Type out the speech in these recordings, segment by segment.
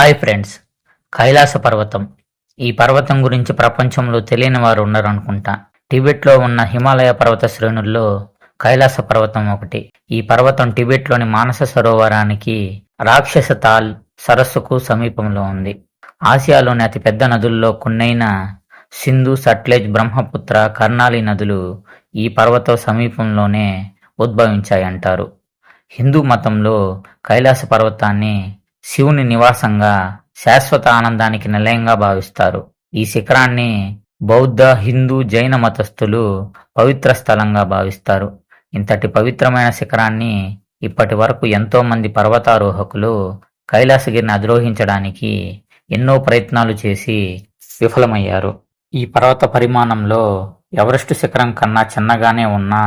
Hi friends. Kailasa పర్వతం. ఈ పర్వతం గురించి ప్రపంచంలో తెలియని వారు ఉన్నారనుకుంటా. టిబెట్లో ఉన్న హిమాలయ పర్వత శ్రేణుల్లో కైలాస పర్వతం ఒకటి. ఈ పర్వతం టిబెట్లోని మానస సరోవరానికి రాక్షస తాల్ సరస్సుకు సమీపంలో ఉంది. ఆసియాలోని అతిపెద్ద నదుల్లో కొన్నైన సింధు సట్లెజ్ బ్రహ్మపుత్ర కర్ణాలి నదులు ఈ పర్వతం సమీపంలోనే ఉద్భవించాయంటారు. హిందూ మతంలో కైలాస పర్వతాన్ని శివుని నివాసంగా శాశ్వత ఆనందానికి నిలయంగా భావిస్తారు. ఈ శిఖరాన్ని బౌద్ధ హిందూ జైన మతస్థులు పవిత్ర స్థలంగా భావిస్తారు. ఇంతటి పవిత్రమైన శిఖరాన్ని ఇప్పటి వరకు ఎంతో మంది పర్వతారోహకులు కైలాసగిరిని అధిరోహించడానికి ఎన్నో ప్రయత్నాలు చేసి విఫలమయ్యారు. ఈ పర్వత పరిమాణంలో ఎవరెస్ట్ శిఖరం కన్నా చిన్నగానే ఉన్నా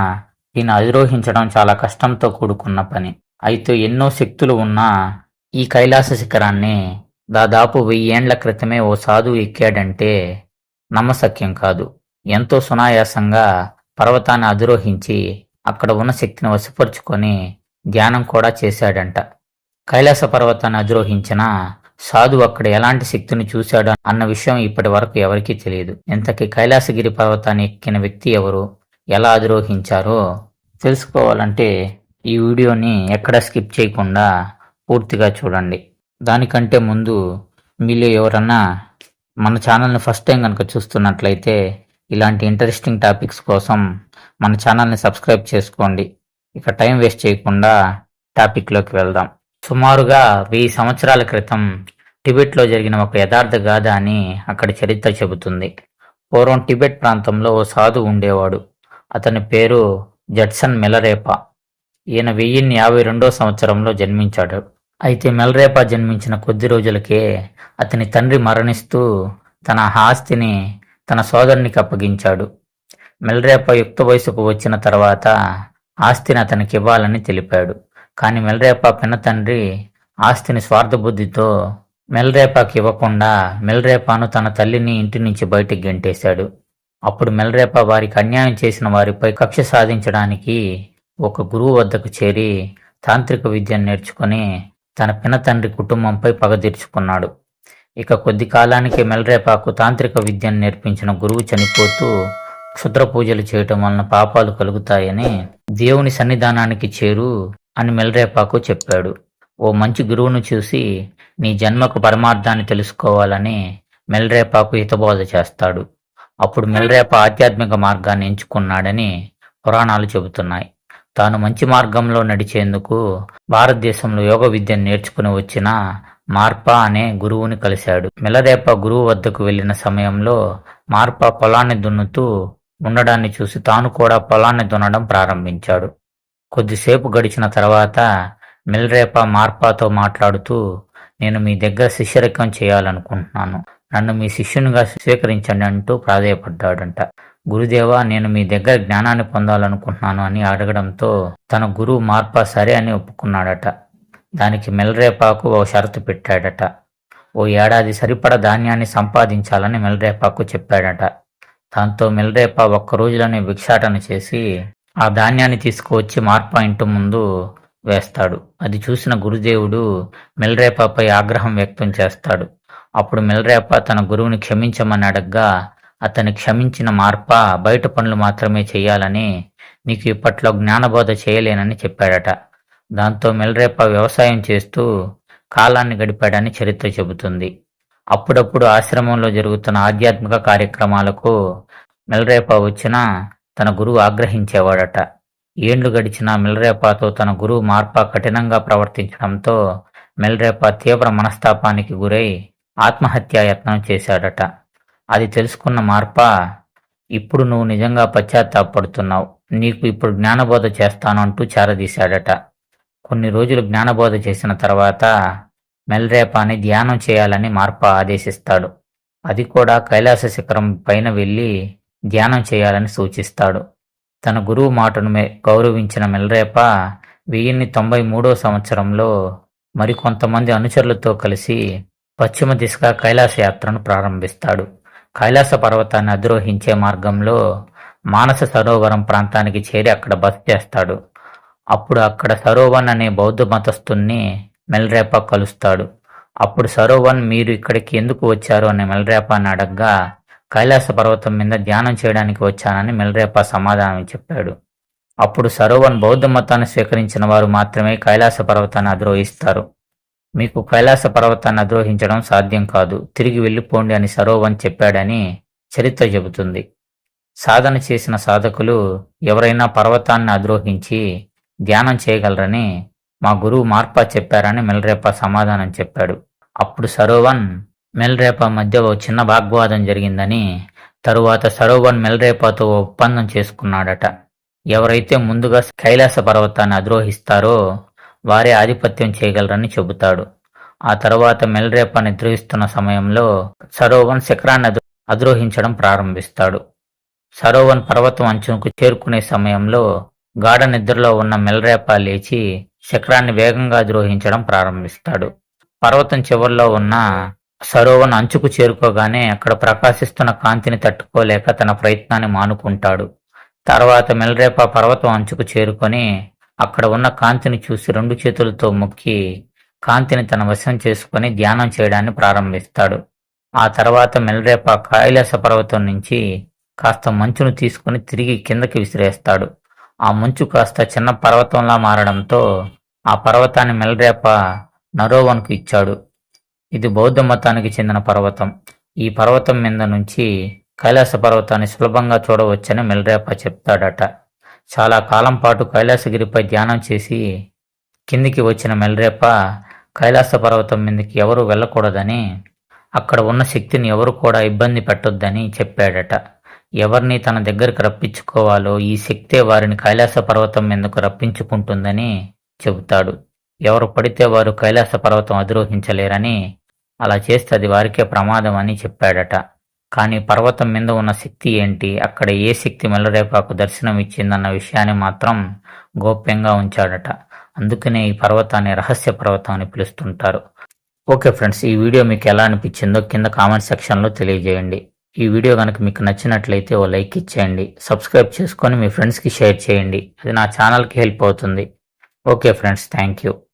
దీన్ని అధిరోహించడం చాలా కష్టంతో కూడుకున్న పని. అయితే ఎన్నో శక్తులు ఉన్నా ఈ కైలాస శిఖరాన్ని దాదాపు వెయ్యేండ్ల క్రితమే ఓ సాధువు ఎక్కాడంటే నమ్మశక్యం కాదు. ఎంతో సునాయాసంగా పర్వతాన్ని అధిరోహించి అక్కడ ఉన్న శక్తిని వశపరుచుకొని ధ్యానం కూడా చేశాడంట. కైలాస పర్వతాన్ని అధిరోహించిన సాధువు అక్కడ ఎలాంటి శక్తిని చూశాడు అన్న విషయం ఇప్పటి వరకు ఎవరికీ తెలియదు. ఇంతకీ కైలాసగిరి పర్వతాన్ని ఎక్కిన వ్యక్తి ఎవరు? ఎలా అధిరోహించారో తెలుసుకోవాలంటే ఈ వీడియోని ఎక్కడ స్కిప్ చేయకుండా పూర్తిగా చూడండి. దానికంటే ముందు మీలో ఎవరన్నా మన ఛానల్ని ఫస్ట్ టైం కనుక చూస్తున్నట్లయితే ఇలాంటి ఇంట్రెస్టింగ్ టాపిక్స్ కోసం మన ఛానల్ని సబ్స్క్రైబ్ చేసుకోండి. ఇక టైం వేస్ట్ చేయకుండా టాపిక్లోకి వెళ్దాం. సుమారుగా వెయ్యి సంవత్సరాల క్రితం టిబెట్లో జరిగిన ఒక యథార్థ గాథ అని అక్కడ చరిత్ర చెబుతుంది. పూర్వం టిబెట్ ప్రాంతంలో ఓ సాధు ఉండేవాడు. అతని పేరు జడ్సన్ మెలరేపా. ఈయన వెయ్యిన్ని యాభై రెండో సంవత్సరంలో జన్మించాడు. అయితే మెల్రేప జన్మించిన కొద్ది రోజులకే అతని తండ్రి మరణిస్తూ తన ఆస్తిని తన సోదరునికి అప్పగించాడు. మెల్రేప యుక్త వయసుకు వచ్చిన తర్వాత ఆస్తిని అతనికి ఇవ్వాలని తెలిపాడు. కానీ మెల్రేప పిన్న తండ్రి ఆస్తిని స్వార్థబుద్ధితో మెల్రేపాకి ఇవ్వకుండా మెల్రేపాను తన తల్లిని ఇంటి నుంచి బయటికి గెంటేశాడు. అప్పుడు మెల్రేప వారికి అన్యాయం చేసిన వారిపై కక్ష సాధించడానికి ఒక గురువు వద్దకు చేరి తాంత్రిక విద్యను నేర్చుకుని తన పినతండ్రి కుటుంబంపై పగ తీర్చుకున్నాడు. ఇక కొద్ది కాలానికి మెల్రేపాకు తాంత్రిక విద్యను నేర్పించిన గురువు చనిపోతూ క్షుద్ర పూజలు చేయటం వలన పాపాలు కలుగుతాయని దేవుని సన్నిధానానికి చేరు అని మెల్రేపాకు చెప్పాడు. ఓ మంచి గురువును చూసి నీ జన్మకు పరమార్థాన్ని తెలుసుకోవాలని మెల్రేపాకు హితబోధ చేస్తాడు. అప్పుడు మెల్రేప ఆధ్యాత్మిక మార్గాన్ని ఎంచుకున్నాడని పురాణాలు చెబుతున్నాయి. తాను మంచి మార్గంలో నడిచేందుకు భారతదేశంలో యోగ విద్యను నేర్చుకుని వచ్చిన మార్పా అనే గురువుని కలిశాడు. మెలరేప గురువు వద్దకు వెళ్ళిన సమయంలో మార్పా పొలాన్ని దున్నుతూ ఉండడాన్ని చూసి తాను కూడా పొలాన్ని దున్నడం ప్రారంభించాడు. కొద్దిసేపు గడిచిన తర్వాత మిల్రేప మార్పాతో మాట్లాడుతూ నేను మీ దగ్గర శిష్యరికం చేయాలనుకుంటున్నాను. నన్ను మీ శిష్యునిగా స్వీకరించండి అంటూ ప్రాధేయపడ్డాడంట. గురుదేవా నేను మీ దగ్గర జ్ఞానాన్ని పొందాలనుకుంటున్నాను అని అడగడంతో తన గురువు మార్పా సరే అని ఒప్పుకున్నాడట. దానికి మెల్రేపాకు ఓ షరతు పెట్టాడట. ఓ ఏడాది సరిపడ ధాన్యాన్ని సంపాదించాలని మెల్రేపాకు చెప్పాడట. దాంతో మెల్రేపా ఒక్క రోజులోనే భిక్షాటన చేసి ఆ ధాన్యాన్ని తీసుకువచ్చి మార్పా ఇంటి ముందు వేస్తాడు. అది చూసిన గురుదేవుడు మెల్రేపాపై ఆగ్రహం వ్యక్తం చేస్తాడు. అప్పుడు మెల్రేప తన గురువుని క్షమించమని అడగ్గా అతని క్షమించిన మార్ప బయట పనులు మాత్రమే చేయాలని నీకు ఇప్పట్లో జ్ఞానబోధ చేయలేనని చెప్పాడట. దాంతో మెల్రేప వ్యవసాయం చేస్తూ కాలాన్ని గడిపాడని చరిత్ర చెబుతుంది. అప్పుడప్పుడు ఆశ్రమంలో జరుగుతున్న ఆధ్యాత్మిక కార్యక్రమాలకు మెల్రేప వచ్చినా తన గురువు ఆగ్రహించేవాడట. ఏండ్లు గడిచిన మెల్రేపాతో తన గురువు మార్పా కఠినంగా ప్రవర్తించడంతో మెల్రేపా తీవ్ర మనస్తాపానికి గురై ఆత్మహత్యాయత్నం చేశాడట. అది తెలుసుకున్న మార్పా ఇప్పుడు నువ్వు నిజంగా పశ్చాత్తాపడుతున్నావు. నీకు ఇప్పుడు జ్ఞానబోధ చేస్తాను అంటూ చేరదీశాడట. కొన్ని రోజులు జ్ఞానబోధ చేసిన తర్వాత మెల్రేపాని ధ్యానం చేయాలని మార్పా ఆదేశిస్తాడు. అది కూడా కైలాస శిఖరం పైన వెళ్ళి ధ్యానం చేయాలని సూచిస్తాడు. తన గురువు మాటను గౌరవించిన మెల్రేప వెయ్యిన్ని తొంభై మూడో సంవత్సరంలో మరికొంతమంది అనుచరులతో కలిసి పశ్చిమ దిశగా కైలాస యాత్రను ప్రారంభిస్తాడు. కైలాస పర్వతాన్ని అధిరోహించే మార్గంలో మానస సరోవరం ప్రాంతానికి చేరి అక్కడ బస చేస్తాడు. అప్పుడు అక్కడ సరోవన్ అనే బౌద్ధ మతస్థుణ్ణి మెల్రేప కలుస్తాడు. అప్పుడు సరోవన్ మీరు ఇక్కడికి ఎందుకు వచ్చారు? అని మెల్రేపాని అడగ్గా కైలాస పర్వతం మీద ధ్యానం చేయడానికి వచ్చానని మెల్రేపా సమాధానం చెప్పాడు. అప్పుడు సరోవన్ బౌద్ధ మతాన్ని స్వీకరించిన వారు మాత్రమే కైలాస పర్వతాన్ని అధిరోహిస్తారు. మీకు కైలాస పర్వతాన్ని అధిరోహించడం సాధ్యం కాదు. తిరిగి వెళ్ళిపోండి అని సరోవన్ చెప్పాడని చరిత్ర చెబుతుంది. సాధన చేసిన సాధకులు ఎవరైనా పర్వతాన్ని అద్రోహించి ధ్యానం చేయగలరని మా గురువు మార్పా చెప్పారని మెల్రేపా సమాధానం చెప్పాడు. అప్పుడు సరోవన్ మెల్రేపా మధ్య ఓ చిన్న వాగ్వాదం జరిగిందని తరువాత సరోవన్ మెల్రేపాతో ఒప్పందం చేసుకున్నాడట. ఎవరైతే ముందుగా కైలాస పర్వతాన్ని అద్రోహిస్తారో వారే ఆధిపత్యం చేయగలరని చెబుతాడు. ఆ తర్వాత మెల్రేపా నిద్రిస్తున్న సమయంలో సరోవన్ శిఖరాన్ని అధి- ప్రారంభిస్తాడు. సరోవన్ పర్వతం అంచుకు చేరుకునే సమయంలో గాఢ నిద్రలో ఉన్న మెల్రేప లేచి శిఖరాన్ని వేగంగా ద్రోహించడం ప్రారంభిస్తాడు. పర్వతం చివరిలో ఉన్న సరోవన్ అంచుకు చేరుకోగానే అక్కడ ప్రకాశిస్తున్న కాంతిని తట్టుకోలేక తన ప్రయత్నాన్ని మానుకుంటాడు. తర్వాత మెల్రేప పర్వతం అంచుకు చేరుకొని అక్కడ ఉన్న కాంతిని చూసి రెండు చేతులతో మొక్కి కాంతిని తన వశం చేసుకొని ధ్యానం చేయడాన్ని ప్రారంభిస్తాడు. ఆ తర్వాత మెల్రేపా కైలాస పర్వతం నుంచి కాస్త మంచును తీసుకుని తిరిగి కిందకి విసిరేస్తాడు. ఆ మంచు కాస్త చిన్న పర్వతంలా మారడంతో ఆ పర్వతాన్ని మెల్రేప నరోవన్కు ఇచ్చాడు. ఇది బౌద్ధ మతానికి చెందిన పర్వతం. ఈ పర్వతం మీద నుంచి కైలాస పర్వతాన్ని సులభంగా చూడవచ్చని మెల్రేప చెప్తాడట. చాలా కాలం పాటు కైలాసగిరిపై ధ్యానం చేసి కిందికి వచ్చిన మెల్రేప కైలాస పర్వతం మీదకి ఎవరు వెళ్ళకూడదని అక్కడ ఉన్న శక్తిని ఎవరు కూడా ఇబ్బంది పెట్టొద్దని చెప్పాడట. ఎవరిని తన దగ్గరికి రప్పించుకోవాలో ఈ శక్తే వారిని కైలాస పర్వతం మీదకు రప్పించుకుంటుందని చెబుతాడు. ఎవరు పడితే వారు కైలాస పర్వతం అధిరోహించలేరని అలా చేస్తే అది వారికే ప్రమాదం అని చెప్పాడట. కానీ పర్వతం మీద ఉన్న శక్తి ఏంటి? అక్కడ ఏ శక్తి మెల్లరేపాకు దర్శనం ఇచ్చిందన్న విషయాన్ని మాత్రం గోప్యంగా ఉంచాడట. అందుకనే ఈ పర్వతాన్ని రహస్య పర్వతం అని పిలుస్తుంటారు. ఓకే ఫ్రెండ్స్ ఈ వీడియో మీకు ఎలా అనిపించిందో కింద కామెంట్ సెక్షన్లో తెలియజేయండి. ఈ వీడియో కనుక మీకు నచ్చినట్లయితే ఓ లైక్ ఇచ్చేయండి. సబ్స్క్రైబ్ చేసుకొని మీ ఫ్రెండ్స్కి షేర్ చేయండి. అది నా ఛానల్కి హెల్ప్ అవుతుంది. Okay friends thank you.